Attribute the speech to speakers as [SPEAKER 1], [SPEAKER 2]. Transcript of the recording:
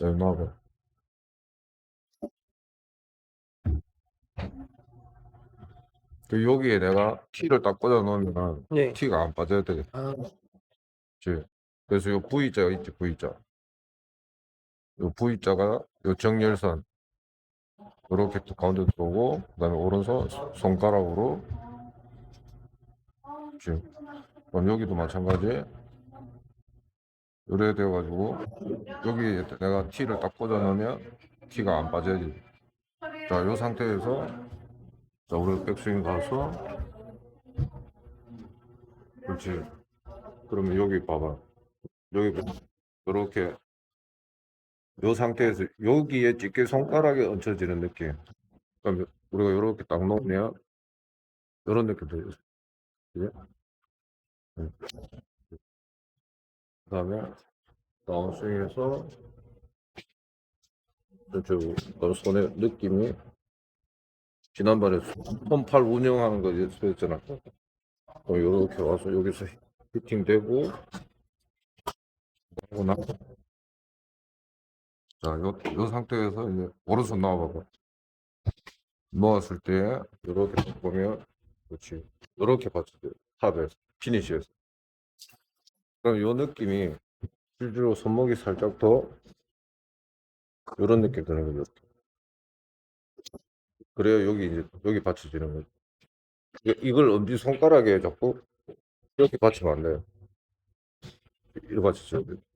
[SPEAKER 1] 자, 나와봐. 그 여기에 내가 키를 딱 꽂아 놓으면
[SPEAKER 2] 예.
[SPEAKER 1] 키가 안 빠져야 되겠지.
[SPEAKER 2] 아,
[SPEAKER 1] 그래서 요 V자가 있지, V자. 요 V자가 요 정렬선. 이렇게 또 가운데 들어오고, 그 다음에 오른손 손가락으로 지금 그럼 여기도 마찬가지. 이래 되어가지고 여기 내가 T를 딱 꽂아 놓으면 T가 안 빠져야지. 자, 이 상태에서 자, 우리 백스윙 가서 그렇지. 그러면 여기 봐봐. 여기 이렇게 이 상태에서 여기에 집게 손가락에 얹혀지는 느낌. 그럼 우리가 이렇게 딱 놓으면 이런 느낌. 그죠? 응. 그 다음에 다운스윙해서 저 손의 느낌이 지난번에 손팔 운영하는 거 연습했잖아. 어, 이렇게 와서 여기서 히팅되고 하고 나. 자, 요, 요 상태에서 이제 오른손 나와봐봐. 놓았을 때 이렇게 보면 그렇지. 이렇게 받쳐줘요. 탑에서 피니시에서. 그럼 요 느낌이 실제로 손목이 살짝 더 이런 느낌 드는 거죠. 그래야 여기 이제 여기 받쳐지는 거죠. 이걸 엄지 손가락에 자꾸 이렇게 받치면 안 돼요. 이렇게 돼요.